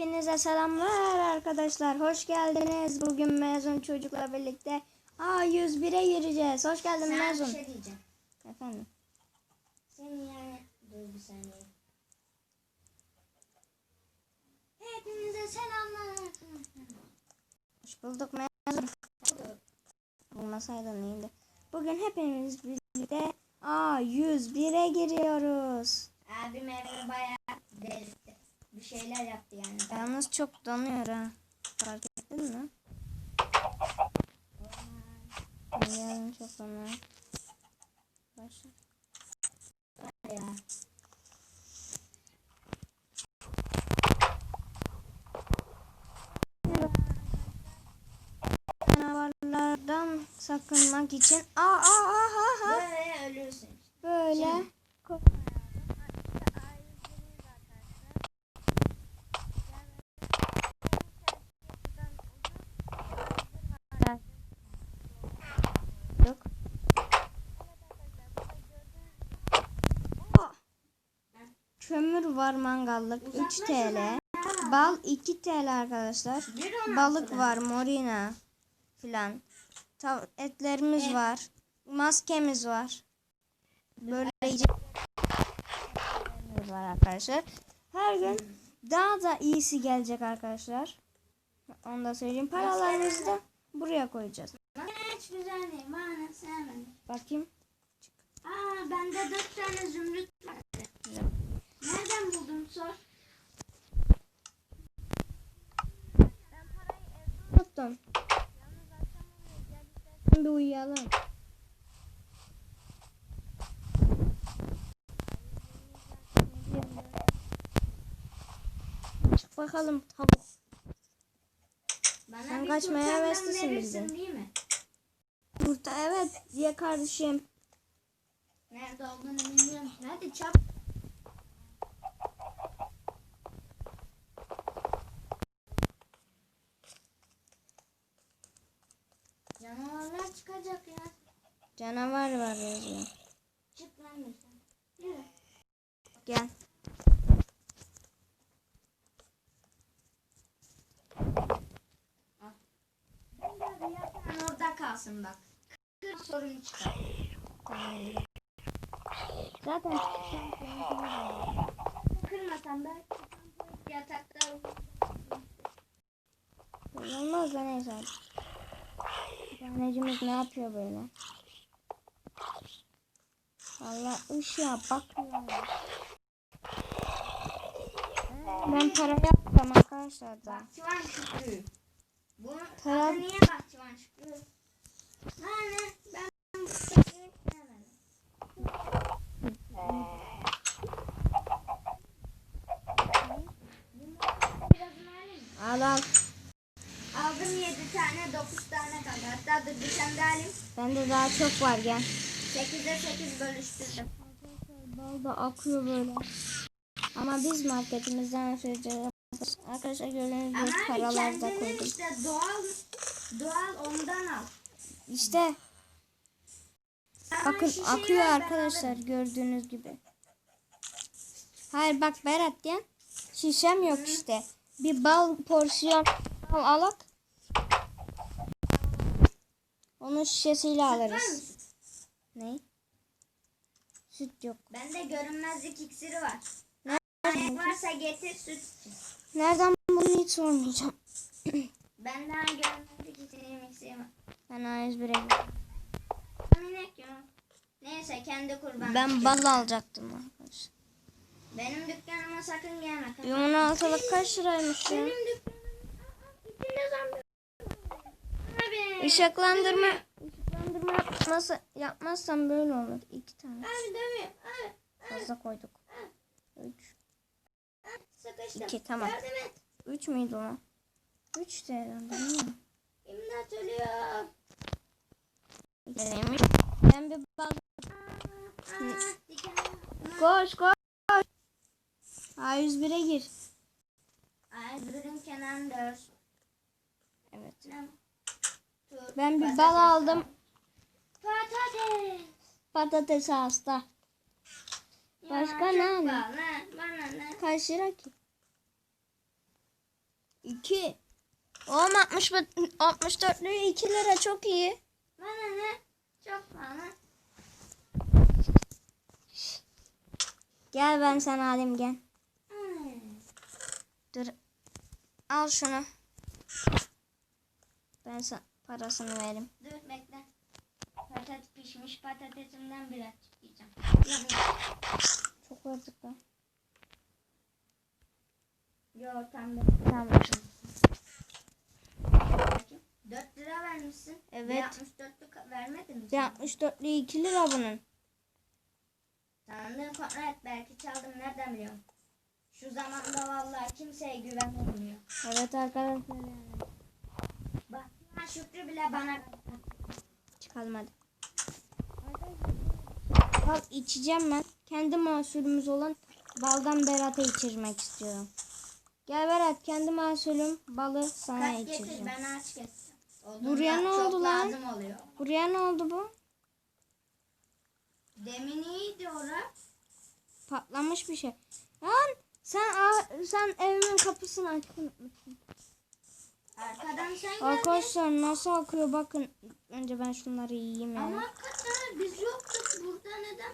Hepinize selamlar arkadaşlar. Hoş geldiniz. Bugün mezun çocukla birlikte A101'e gireceğiz. Hoş geldin Sana mezun. bir şey diyeceğim. Efendim. Senin yani... Dur bir saniye. Hepinize selamlar. Hoş bulduk mezun. Olmasaydın iyiydi. Bugün hepimiz birlikte A101'e giriyoruz. Abim evde bayağı delirtti. Bir şeyler yaptı yani. Yalnız çok donuyor ha. Fark ettin mi? Yarın çok donuyor. Başla. Ya. Canavarlardan sakınmak için aa aa aa aa, aa. Böyle ölürsün. böyle Yok. Aa. Var mangallık 3 TL. Bal 2 TL arkadaşlar. Balık var morina filan. Etlerimiz Et. var. Maskemiz var. Böyle yiyeceklerimiz var arkadaşlar. Her gün daha da iyisi gelecek arkadaşlar. Onu da söyleyeyim. Paralarımızı da buraya koyacağız. Hiç güzel değil. Bana sevmedim. Bakayım. Aa bende dört tane zümrüt vardı. Nereden buldun sor. Unuttum. Bir uyuyalım. Çık bakalım tavuk. Bana Sen kaçmaya heveslisin mi? Burada evet diye kardeşim. Nerede olduğunu bilmiyorum. Hadi çap. Canavarlar çıkacak ya. Canavar var yazıyor. Çık lan sen. Yürü. Gel. Yatağın orada kalsın bak. Kır sorun çıkar. Zaten Kırmasan da yatakta olmaz da neyse. Annecimiz ne yapıyor böyle? Allah ışığa bakmıyor. Ben para yaptım arkadaşlar da. Bahçıvan Şükrü. Tamam. adı niye Bahçıvan Şükrü? Ben bu şekli bilemedim. Biraz alayım mı? Al al. Aldım 7 tane 9 tane kaldı. Hatta dur bir tane daha alayım. Bende daha çok var gel. 8'e 8 bölüştürdüm. Bal da akıyor böyle. Ama biz marketimizden söyleyeceğiz. Arkadaşlar gördüğünüz gibi paralar da koydum. işte doğal doğal ondan al. İşte bakın akıyor arkadaşlar gördüğünüz gibi. Hayır bak Berat ya. Şişem yok işte. Bir bal porsiyon bal alak. Onun şişesiyle Var alırız. Ne? Süt yok. Bende görünmezlik iksiri var. Ne? Ayak varsa getir süt. Nereden bunu hiç sormayacağım. Ben daha görünmezlik iksiri iksiri var. Ben A101'e Minek yok. Neyse kendi kurban. Ben bal alacaktım arkadaşlar. Benim dükkanıma sakın gelme. Yumun altılık kaç liraymış ya? Benim dükkanım. İçinde zombi. Abi. Işıklandırma ışıklandırma yapması yapmazsam böyle olur. İki tane Abi dövüyor. Abi. fazla koyduk. Üç. Sıkıştım. İki, tamam. Yardım et. Üç müydü o? Üç de herhalde değil mi? İmdat ölüyor. İkisiymiş. Ben bir diken. Koş koş. A101'e gir. Ay durun kenarında olsun. Evet. Ne? Ben bir bal aldım. Patates. Patates hasta. Ya, Başka çok ne alayım? Bana ne? Kaç lira ki? 2. Oğlum 60, 64'lü 2 lira çok iyi. Bana ne? Çok bana. Gel ben sana alayım gel. Hmm. Dur. Al şunu. Ben sana parasını vereyim. Dur bekle. Patates pişmiş patatesimden biraz çıkacağım. Çok verdik lan. Yo tam da. Tamam. 4 lira vermişsin. Evet. 64'lük vermedin mi? Bir 64'lü 2 lira bunun. Kontrol et. Belki çaldım nereden biliyorum. Şu zamanda vallahi kimseye güvenmiyor. Evet arkadaşlar yani. Bak ha Şükrü bile bana Çıkalım hadi. Al içeceğim ben. Kendi mahsulümüz olan baldan Berat'a içirmek istiyorum. Gel Berat kendi mahsulüm balı sana kaç getir içireceğim. ben aç keseceğim. Buraya ne oldu lan? Buraya ne oldu bu? Demin iyiydi ora. Patlamış bir şey. Lan sen sen evimin kapısını açtın. Arkadan sen. Arkadaşlar nasıl akıyor bakın. Önce ben şunları yiyeyim ya. Ama hakikaten biz yoktuk burada neden?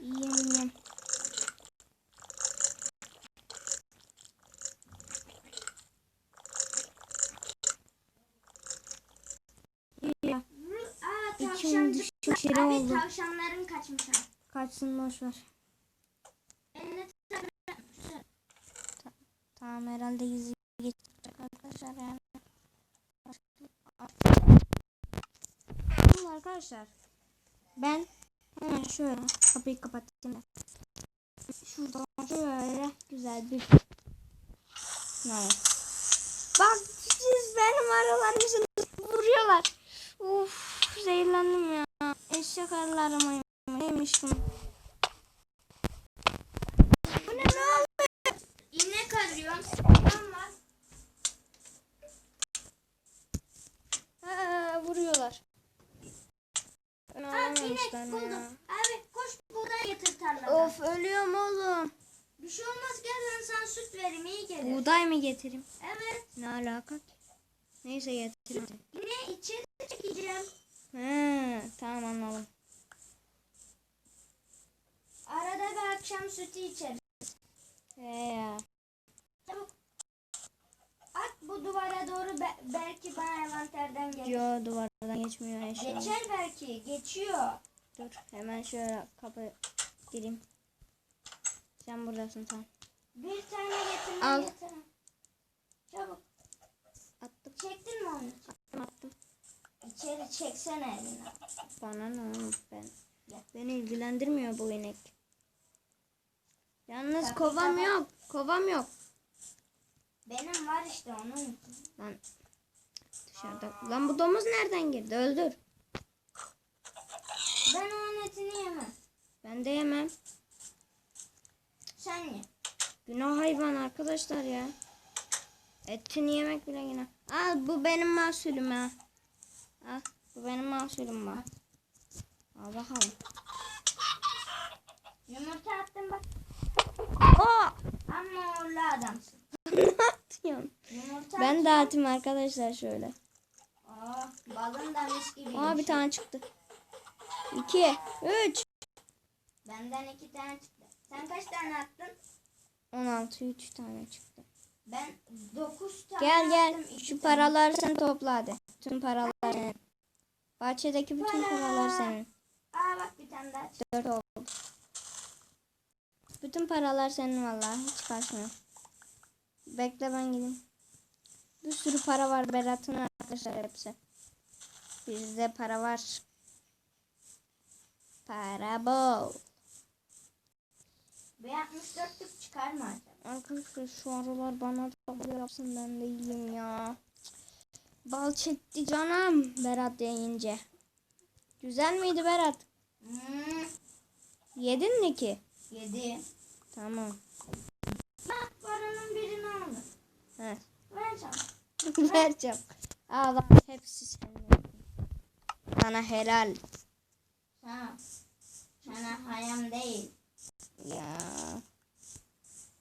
Yiyeyim yiyeyim. İçim dışım şire Abi oldu. tavşanların kaçmış ha. Kaçsın boş ver. Eline Tamam herhalde yüzü geçecek arkadaşlar yani. Şimdi arkadaşlar ben hemen şöyle kapıyı kapatayım. da. Şuradan şöyle güzel bir Evet. Bak siz benim aralarımızı vuruyorlar. Uf zehirlendim ya. Eşek arılarım neymiş bu? Bu ne ne oldu? İnek arıyorum. Tamam Ha, vuruyorlar. Ben inek buldum. Abi koş buğday getir tarladan. Of ölüyorum oğlum. Bir şey olmaz gel ben sana süt vereyim iyi gelir. Buğday mı getireyim? Evet. Ne alaka ki? Neyse getireyim. Yine içeri çekeceğim. He, tamam anladım. Arada bir akşam sütü içeriz. He ya. Çabuk. At bu duvara doğru be- belki bana envanterden gelir. Yo duvardan geçmiyor eşya. Geçer belki. Geçiyor. Dur hemen şöyle kapı gireyim. Sen buradasın tamam. Bir tane getirme Al. getirin. Çabuk. Attım Çektin mi onu? attım. İçeri çeksene elini. Bana ne oğlum ben. Beni ilgilendirmiyor bu inek. Yalnız Tabii, kovam tabii. yok. Kovam yok. Benim var işte onun. Lan dışarıda. Lan bu domuz nereden girdi? Öldür. Ben onun etini yemem. Ben de yemem. Sen ye. Günah hayvan arkadaşlar ya. Etini yemek bile günah. Al bu benim mahsulüm ha. Al bu benim mahsulüm bak. Al bakalım. Yumurta attım bak. Oo! Ama uğurlu adamsın. Ben dağıtayım arkadaşlar şöyle. Aa, balın da mis gibi. Aa bir tane çıktı. İki, üç. Benden iki tane çıktı. Sen kaç tane attın? 16, üç tane çıktı. Ben dokuz tane Gel gel. attım. Şu tane. paraları sen topla hadi. Tüm paralar senin. Bahçedeki bütün Para. paralar senin. Aa bak bir tane daha çıktı. Dört oldu. Bütün paralar senin vallahi. Hiç kaçmıyor. Bekle ben gideyim. Bir sürü para var Berat'ın arkadaşlar hepsi. Bizde para var. Para bol. Bir 64'lük çıkar mı acaba? Arkadaşlar şu aralar bana da yapsın ben de yiyeyim ya. Bal çekti canım Berat yiyince. Güzel miydi Berat? Hmm, Yedin mi ki? yedi. Tamam. Bak paranın birini aldım. He. Vereceğim. Al al hepsi senin. Sana helal. Sana. Sana hayam değil. Ya.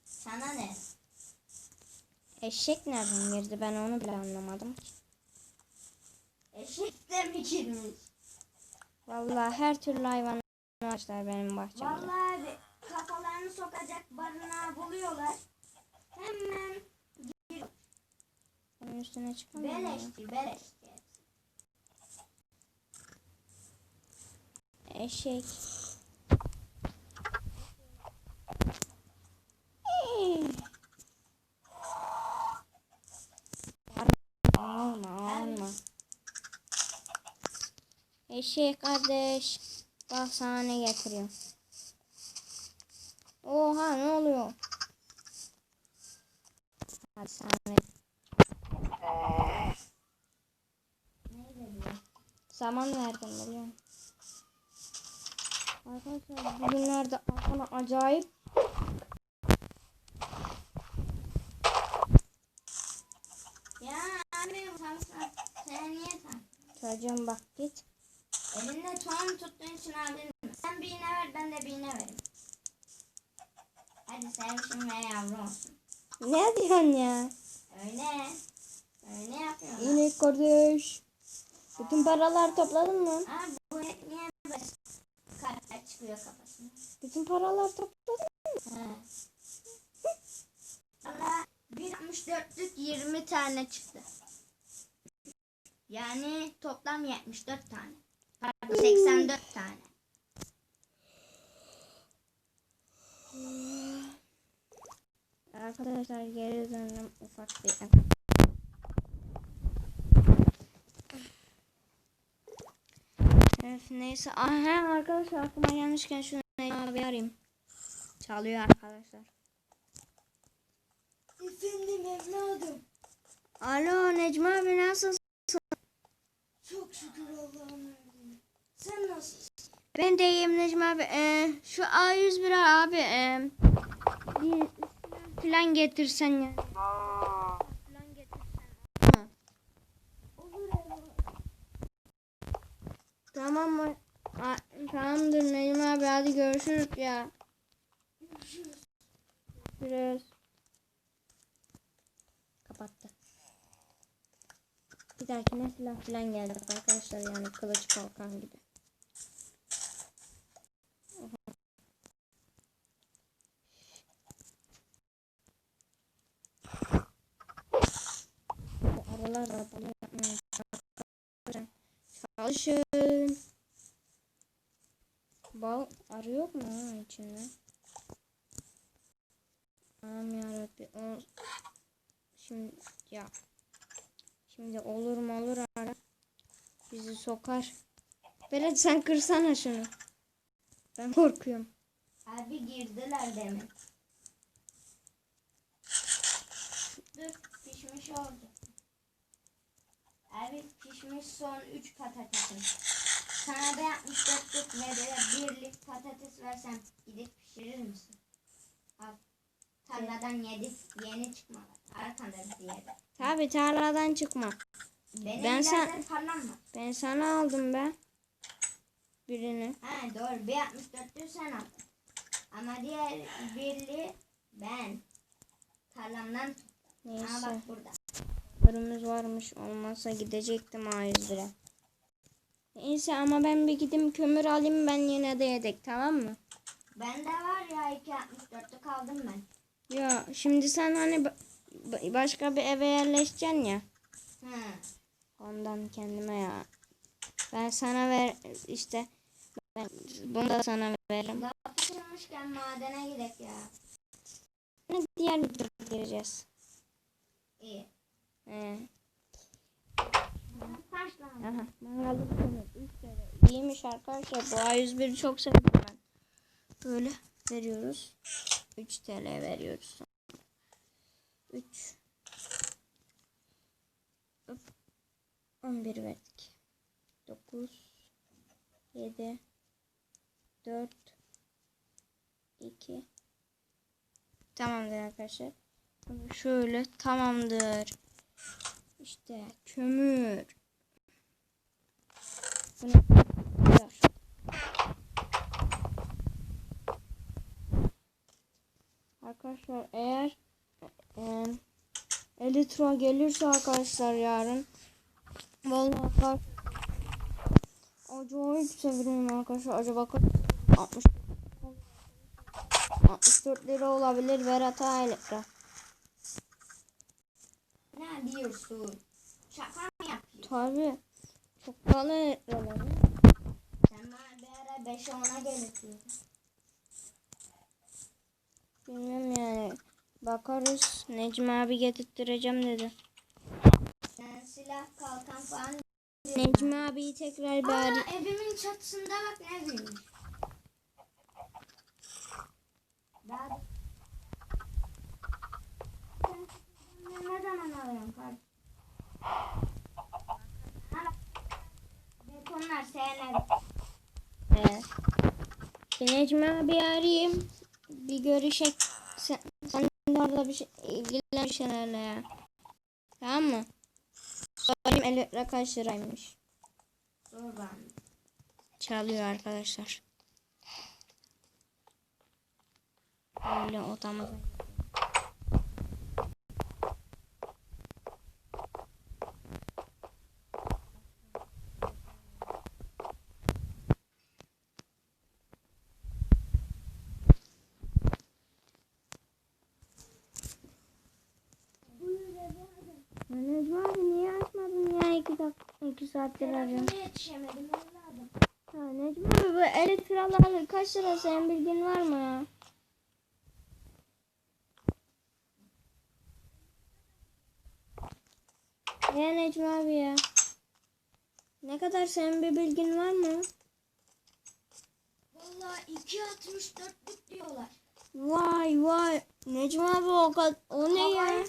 Sana ne? Eşek nereden girdi ben onu bile anlamadım ki. Eşek de mi girmiş? Vallahi her türlü hayvan var benim bahçemde. Vallahi kafalarını sokacak barınağı buluyorlar. Hemen Bunun üstüne çıkamıyor. mu? beleşti beleşti. Eşek. Eşek kardeş. Bak sana ne getiriyorum. Oha ne oluyor? Hadi sana? Zaman verdim biliyor? Arkadaşlar bugünlerde bana acayip Ya abi sen, sen, sen niye sen? çocuğum bak git. Elinde ton tuttuğun için mı? Sen bir iğne ver ben de bir iğne vereyim. Hadi sevişim ve yavru olsun. Ne diyorsun ya? Öyle. Öyle yapıyorlar. İnek kardeş. Bütün paralar topladın mı? Aa, bu niye böyle kartlar çıkıyor kafasına? Bütün paralar topladın mı? He. Valla 1.64'lük 20 tane çıktı. Yani toplam 74 tane. Pardon 84 tane. Arkadaşlar geri döndüm ufak bir. Evet, neyse. Aha arkadaşlar aklıma gelmişken şunu bir arayayım. Çalıyor arkadaşlar. Efendim evladım. Alo Necmi abi nasılsın? Çok şükür Allah'ım. Sen nasılsın? Ben de iyiyim Necmi abi. Ee, şu A101 abi. ee, bir plan getirsen ya. Plan getirsen. Olur evladım. Tamam mı? Tamamdır Necmi abi hadi görüşürüz ya. Görüşürüz. Kapattı. Bir dahakine silah falan geldi arkadaşlar yani kılıç kalkan gibi. Bu aralar da bunu yapmaya çalışın. Çalışın. Bal arı yok mu ha içinde? Aman yarabbi. O... Şimdi ya. Şimdi olur mu olur ara. Bizi sokar. Berat sen kırsana şunu. Ben korkuyorum. Abi girdiler demin. Dur pişmiş oldu. Abi pişmiş son 3 patatesim. Sana da 64'lük ve de birlik patates versem gidip pişirir misin? Al. Tarladan yedi, yeni çıkmalar. Arkanda bir yerde. Tabi tarladan çıkma. Benim Ben sen- tarlam. Ben sana aldım be. Birini. Ha doğru bir 64'lüğü sen aldın. Ama diğer birliği ben. Tarlamdan tuttum. Ama Neyse. bak burada. Örümüz varmış. Olmazsa gidecektim A101'e. Neyse ama ben bir gideyim kömür alayım ben yine de yedek tamam mı? Bende var ya 2.64'lük aldım ben. Ya şimdi sen hani ba- ba- başka bir eve yerleşeceksin ya. Hı. Ondan kendime ya. Ben sana ver işte ben bunu da sana veririm. Laf açılmışken madene gidelim ya. Diğer videoda gireceğiz. İyi. He. Başla. Aha. Üç lira. İyiymiş arkadaşlar. Bu A101'i çok sevdim ben. Böyle veriyoruz. 3 TL veriyoruz. 3 11 verdik. 9 7 4 2 Tamamdır arkadaşlar. Şöyle tamamdır. İşte kömür. Bunu Dur. Arkadaşlar eğer e, Elytra gelirse arkadaşlar yarın. Vallahi bak. Acayip seviyorum arkadaşlar. Acaba kaç? 60 64 lira olabilir Berat Elytra. Ne diyorsun? Şaka mı yapıyorsun? Tabi. Çok pahalı Elytralar. Sen bana bir ara 5'e 10'a gelirtiyordun. Bilmem yani. Bakarız. Necmi abi getirttireceğim dedi. Sen silah kalkan falan Necmi abiyi tekrar bir Aa, evimin çatısında bak ne büyümüş. Sen ne zaman alıyorsun kardeşim? Betonlar seneler. Evet. Bir Necmi abi arayayım. Bir görüşek. Sen, sen de orada bir şey, ilgilen şeylerle ya. Tamam mı? Sorayım elektra kaç liraymış. Zor bana. Çalıyor arkadaşlar. Öyle odamıza. Necmi abi niye açmadın ya iki dakika iki saattir arıyorum. Yetişemedim evladım. Ha Necmi abi bu elektralar kaç lira senin bilgin var mı ya? Ya Necmi abi ya. Ne kadar senin bir bilgin var mı? Vallahi 2.64'lük diyorlar. Vay vay. Necmi abi o, kad- o ne ya?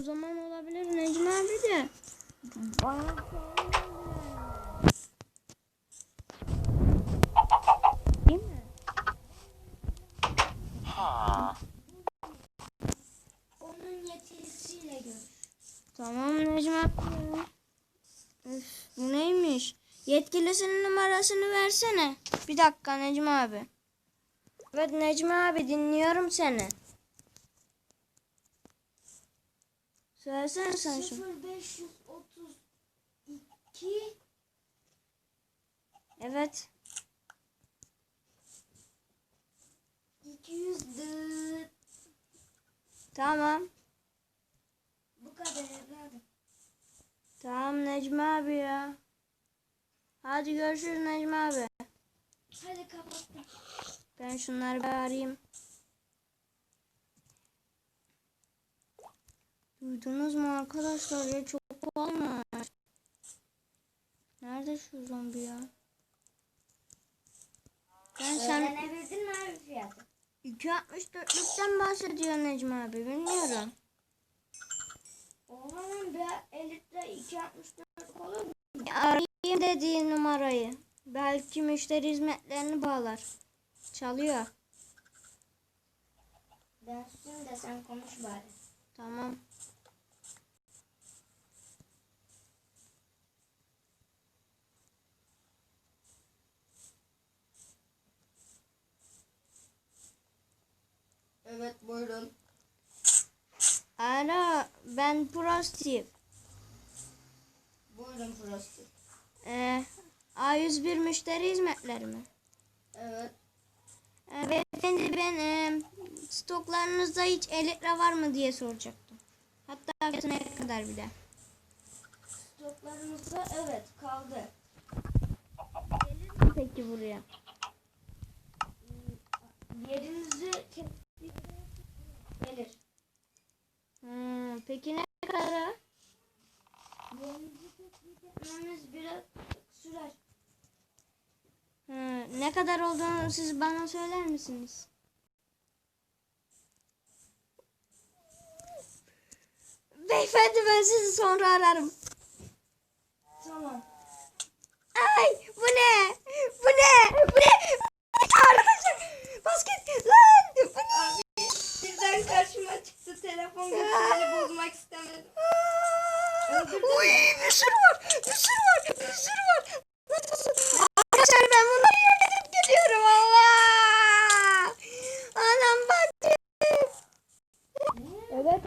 O zaman olabilir Necmi abi de. Bayağı. Tamam Necmi bu neymiş? Yetkilisinin numarasını versene. Bir dakika Necmi abi. Evet Necmi abi dinliyorum seni. Söylesene sen şunu. 0532 Evet. 200 dıt. Tamam. Bu kadar evladım. Tamam Necmi abi ya. Hadi görüşürüz Necmi abi. Hadi kapattım. Ben şunları bir arayayım. Duydunuz mu arkadaşlar ya çok olmuş. Nerede şu zombi ya? Ben sen Öğrenebildin mi abi fiyatı? 2.64'lükten bahsediyor Necmi abi bilmiyorum. O zaman bir elitre 2.64 olur mu? Arayayım dediği numarayı. Belki müşteri hizmetlerini bağlar. Çalıyor. Ben susayım da sen konuş bari. Tamam. Evet buyurun. Alo ben Prostif. Buyurun Frosty. Ee, A101 müşteri hizmetleri mi? Evet. Ee, beyefendi ben e, stoklarınızda hiç elektra var mı diye soracaktım. Hatta fiyatı ne kadar bir de. Stoklarımızda evet kaldı. Peki buraya. Yerinizi gelir. Hmm, peki ne kadar? Etmemiz biraz sürer. Hmm, ne kadar olduğunu siz bana söyler misiniz? Beyefendi ben sizi sonra ararım. Tamam. Ay bu ne? Bu ne? Bu ne? telefon götürmeni bozmak istemedim. Uy bir sürü var. Bir sürü var. Bir sürü var. Arkadaşlar ben bunları yemedim.